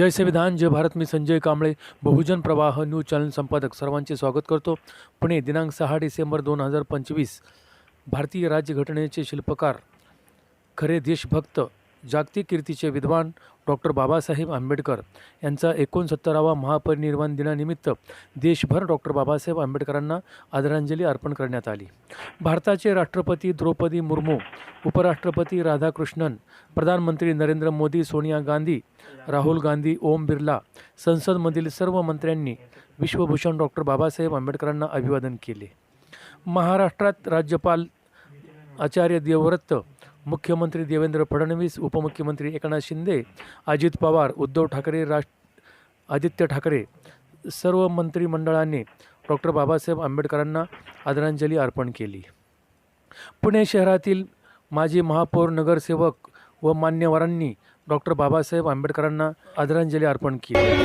जय संविधान जय भारत मी संजय कांबळे बहुजन प्रवाह news channel संपादक सर्वांचे स्वागत करतो. पुणे दिनांक सहा डिसेंबर दोन हजार पंचवीस भारतीय राज्यघटनेचे शिल्पकार खरे देशभक्त जागतिक कीर्तीचे विद्वान डॉक्टर बाबासाहेब आंबेडकर यांचा एकोणसत्तरावा महापरिनिर्वाण दिनानिमित्त देशभर डॉक्टर बाबासाहेब आंबेडकरांना आदरांजली अर्पण करण्यात आली. भारताचे राष्ट्रपती द्रौपदी मुर्मू उपराष्ट्रपती राधाकृष्णन प्रधानमंत्री नरेंद्र मोदी सोनिया गांधी राहुल गांधी ओम बिर्ला संसदमधील सर्व मंत्र्यांनी विश्वभूषण डॉक्टर बाबासाहेब आंबेडकरांना अभिवादन केले. महाराष्ट्रात राज्यपाल आचार्य देवव्रत मुख्यमंत्री देवेंद्र फडणवीस उपमुख्यमंत्री एकनाथ शिंदे अजित पवार उद्धव ठाकरे राज आदित्य ठाकरे सर्व मंत्रिमंडळाने डॉक्टर बाबासाहेब आंबेडकरांना आदरांजली अर्पण केली. पुणे शहरातील माजी महापौर नगरसेवक व मान्यवरांनी डॉक्टर बाबासाहेब आंबेडकरांना आदरांजली अर्पण केली.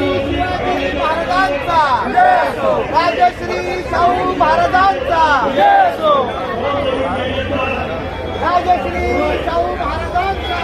महाराजांचा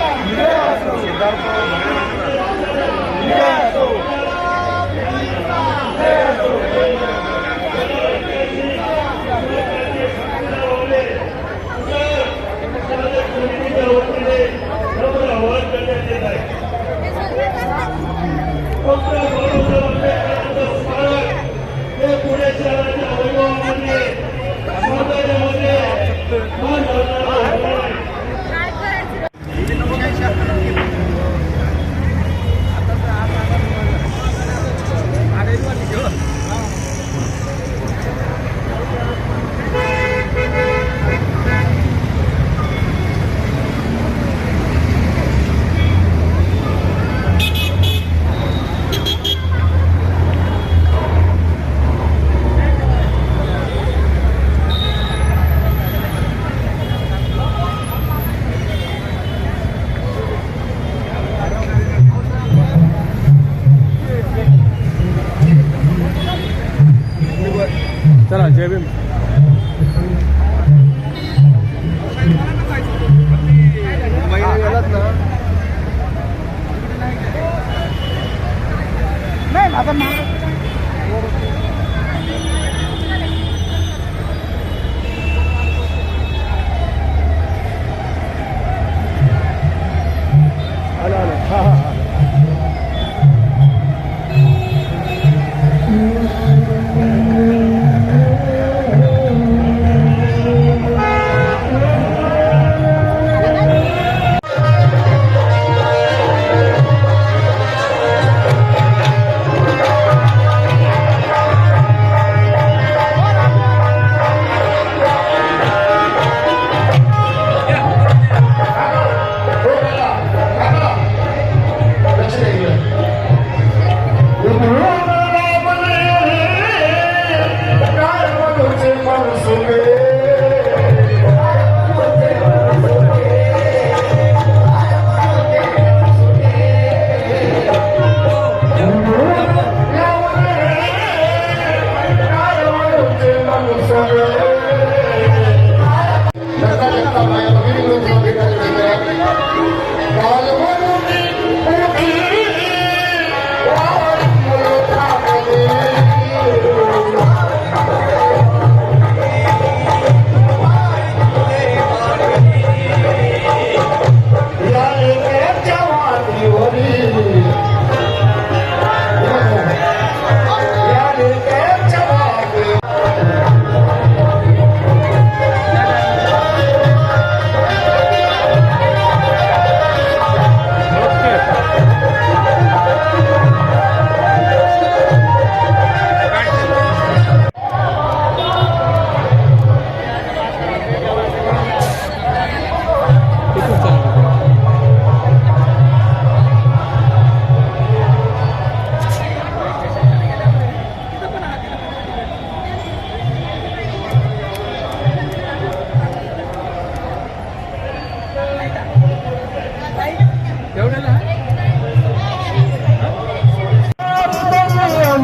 sevim. Mayıralatla. Ben adamım. Thank you.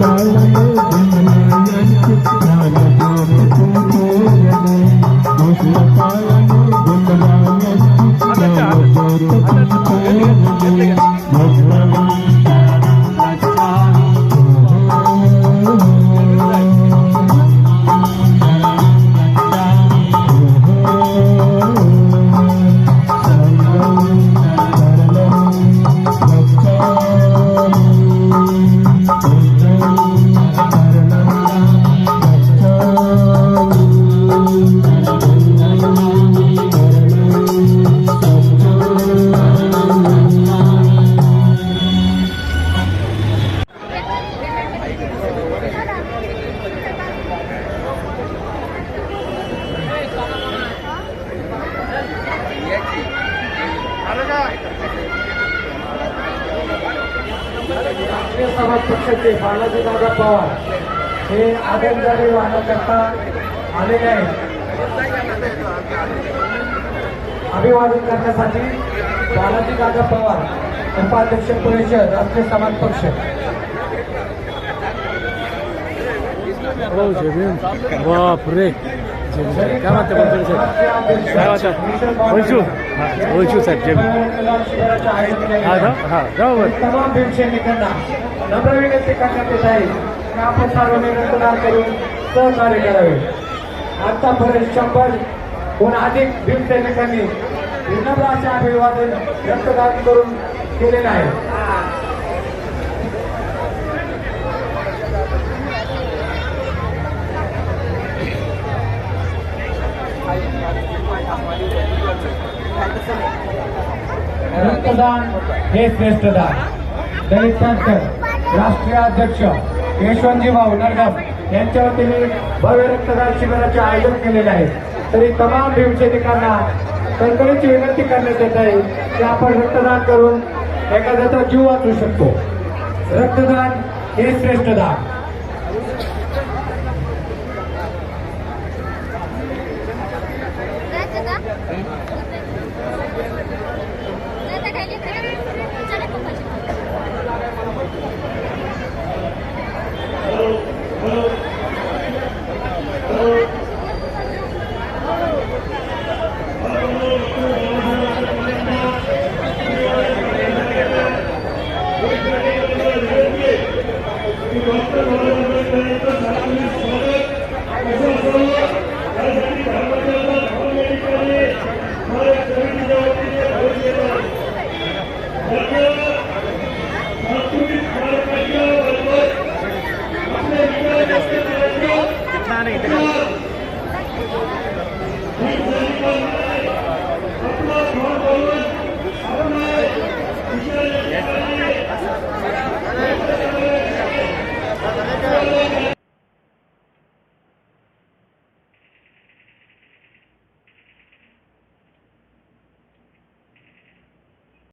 राष्ट्रीय समाज पक्षाचे बालाजी दादा पवार हे आदमजारी वाहनाकरता आलेले आहेत. अभिवादन करण्यासाठी बालाजी दादा पवार उपाध्यक्ष परिषद राष्ट्रीय समाज पक्ष. बापरे. जय काय म्हणते बनसोडे साहेब काय म्हणता वंशू हा वंशू साहेब जय हा. जा हा जाऊ बरं तमाम भीमसैनिकांना नम्र विनंती करण्यात येत आहे की आपण सर्वांनी रक्तदान करून सहकार्य करावे आतापर्यंत शंभर कोण अधिक भीमसैनिकांनी विनम्र असे अभिवादन रक्तदान करून केलेलं आहे रक्तदान हे श्रेष्ठ दान. दलित संघटन राष्ट्रीय अध्यक्ष यशवंतजी भाऊ नरगम यांच्या वतीने भव्य रक्तदान शिबिराचे आयोजन केलेले आहे. तरी तमाम भीमसैनिकांना कणकणीची विनंती करण्यात येत आहे की आपण रक्तदान करून एखाद्याचा जीव वाचू शकतो. रक्तदान हे श्रेष्ठ दान.